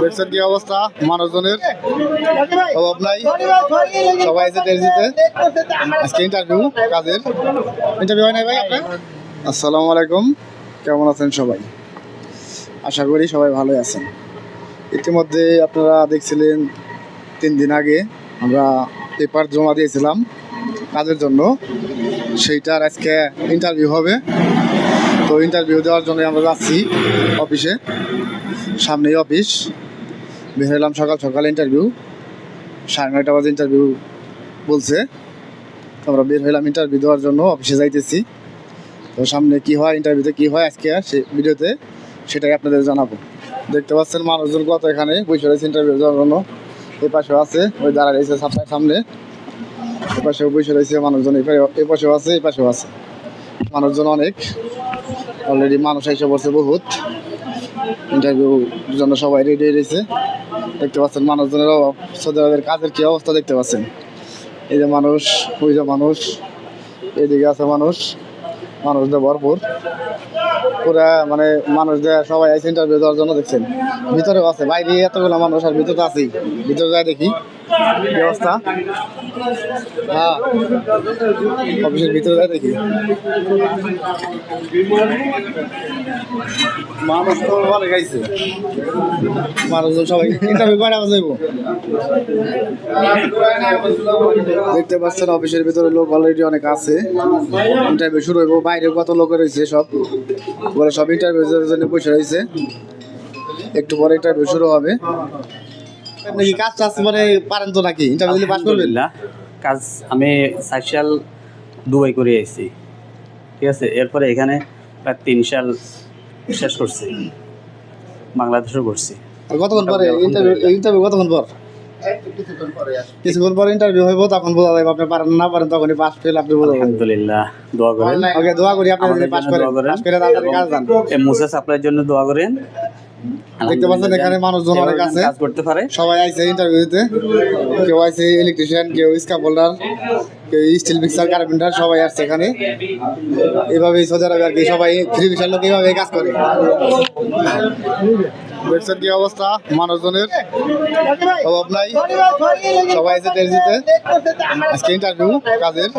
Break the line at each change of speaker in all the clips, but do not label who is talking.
দেখছেন কি অবস্থা? মানুষজনের অভাব নাই। সবাই আছে টেলজিতে আজকে ইন্টারভিউ কাজের। ইন্টারভিউ হয় নাই ভাই আপনার? আসসালামু আলাইকুম। কেমন আছেন সবাই? আশা করি সবাই ভালোই আছেন। ইতিমধ্যে আপনারা দেখছিলেন, তিন দিন আগে আমরা পেপার জমা দিয়েছিলাম কাজের জন্য। সেইটার আজকে ইন্টারভিউ হবে। তো ইন্টারভিউ দেওয়ার জন্য আমরা যাচ্ছি অফিসে সামনেই অফিস বের হলাম সকাল সকাল ইন্টারভিউ সাড়ে নয়টা বাজে ইন্টারভিউ বলছে। আমরা বের হলাম ইন্টারভিউ দেওয়ার জন্য অফিসে যাইতেছি। তো সামনে কি হয় ইন্টারভিউতে কি হয় আজকে সে ভিডিওতে, সেটাই আপনাদের জানাব। দেখতে পাচ্ছেন মানুষজন কত এখানে বসে রয়েছে ইন্টারভিউ দেওয়ার জন্য। এই পাশেও আছে, ওই দাঁড়া রয়েছে সাপ্লাই সামনে। এ পাশেও বসে রয়েছে মানুষজন, এই পাশেও আছে, এই পাশেও আছে। মানুষজন অনেক। অলরেডি মানুষ এসে পড়ছে বহুত। ইন্টারভিউ জন্য সবাই রেডি হয়ে রয়েছে দেখতে পাচ্ছেন মানুষজনের অভাব। কাজের কি অবস্থা দেখতে পাচ্ছেন? এই যে মানুষ, ওই যে মানুষ, এদিকে আছে মানুষ। মানুষদের ভরপুর। পুরা মানে মানুষ মানুষদের সবাই আছে ইন্টারভিউ দেওয়ার জন্য দেখছেন। ভিতরেও আছে। বাইরে এতগুলো মানুষ আর ভিতরে আছেই। ভিতরে যাই দেখি। কি অবস্থা? হ্যাঁ। অফিসের ভিতরে যাই দেখি মানুষ তো অনেক আইছে। মানুষজন সবাই ইন্টারভিউ কয়টা বাজে? দেখতে পাচ্ছেন অফিসের ভিতরে লোক অলরেডি অনেক আছে। ইন্টারভিউ শুরু হইব, বাইরে কত লোক রয়েছে সব। বলে সব ইন্টারভিউ জন্য বসে রয়েছে। একটু পরে ইন্টারভিউ শুরু হবে। কাজ টাজ মানে পারেন তো নাকি? ইন্টারভিউ দিলে পাস করবেন?
আলহামদুলিল্লাহ কাজ আমি দুবাই করে এসেছি ঠিক আছে? এরপরে এখানে প্রায় তিন সাল শেষ করছি। বাংলাদেশও করছি।
কতক্ষণ পরে? ইন্টারভিউ ইন্টারভিউ কতক্ষণ পর? কিছুক্ষণ পর ইন্টারভিউ হইব তখন বোঝা যাবে আপনি পারেন না পারেন তখনই পাস ফেল আপনি বোঝা
আলহামদুলিল্লাহ দোয়া করেন।
ওকে দোয়া করি আপনি পাস করেন পাস করে তাড়াতাড়ি কাজ দেন।
এই মুসা সাপ্লাইয়ের জন্য দোয়া করেন।
দেখতে পাচ্ছেন এখানে মানুষজন অনেক আছে।
কাজ করতে পারে।
সবাই আইছে ইন্টারভিউ দিতে। কেউ আইছে ইলেকট্রিশিয়ান কেউ স্কাপ হোল্ডার কেউ স্টিল মিক্সার কার্পেন্টার সবাই আসছে এখানে। এভাবেই সৌদি আরবে আর কি সবাই ফ্রি ভিসার লোক এইভাবে কাজ করে। দেখছেন কি অবস্থা? মানুষজনের অভাব নাই? সবাই আছে আজকে ইন্টারভিউ কাজের।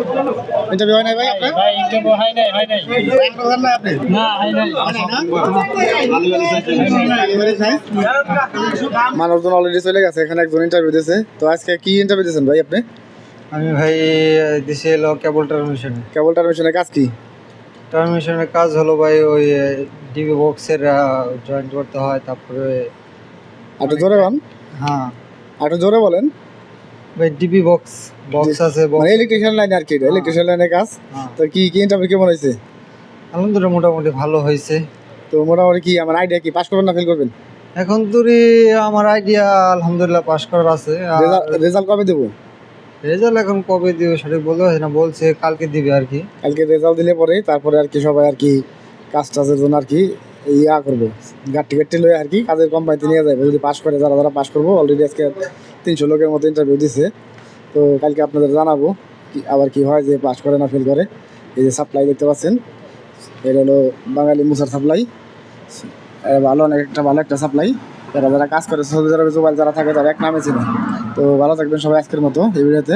ইন্টারভিউ হয় নাই ভাই আপনার?
ভাই ইন্টারভিউ হয় নাই হয় নাই।
আপনি
না হয় নাই।
মানুষজন অলরেডি চলে গেছে এখানে একজন ইন্টারভিউ দিয়েছে তো আজকে কি ইন্টারভিউ দিয়েছেন ভাই আপনি?
আমি ভাই দেশে এলো কেবল ট্রান্সমিশনে
কেবল টার্মিশনের কাজ কি?
ট্রান্সমিশনের কাজ হলো ভাই ওই ডিবি বক্সের জয়েন্ট করতে হয় তারপরে
একটু জোরে বলেন
হ্যাঁ।
একটু জোরে বলেন।
ভাই ডিবি বক্স বক্স আছে
মানে ইলেকট্রিশিয়ান লাইন আর কি ইলেকট্রিশিয়ান লাইনের কাজ।
হ্যাঁ।
তো কি কি ইন্টারভিউ কেমন হয়েছে?
আলহামদুলিল্লাহ মোটামুটি ভালো হয়েছে।
তো মোটামুটি কি আমার আইডিয়া কি পাস করবেন না ফেল করবেন?
এখন তুরি আমার আইডিয়া আলহামদুলিল্লাহ পাস করার আছে।
রেজাল্ট কবে দেবো?
রেজাল্ট এখন কবে দিবে সঠিক বলতে পারছি না, বলছে কালকে দিবে আর কি।
কালকে রেজাল্ট দিলে পরে তারপরে আর কি সবাই আর কি কাজ টাজের জন্য আর কি ইয়া করব গাড়ি গাড়ি লয়ে আর কি কাজের কোম্পানিতে নিয়ে যাবে। যদি পাস করে, যারা যারা পাস করব অলরেডি আজকে তিনশো লোকের মতো ইন্টারভিউ দিছে। তো কালকে আপনাদের জানাব কি আবার কি হয় যে পাস করে না ফেল করে। এই যে সাপ্লাই দেখতে পাচ্ছেন এটা হলো বাঙালি মুসার সাপ্লাই ভালো অনেক একটা ভালো একটা সাপ্লাই যারা যারা কাজ করে, সৌদি আরবে যারা থাকে, তারা এক নামে ছিল তো ভালো থাকবেন সবাই আজকের মতো, এই ভিডিওতে।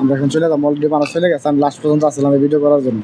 আমরা এখন চলে যাব, অলরেডি মানুষ চলে গেছে, আমি লাস্ট পর্যন্ত আসলাম এই ভিডিও করার জন্য।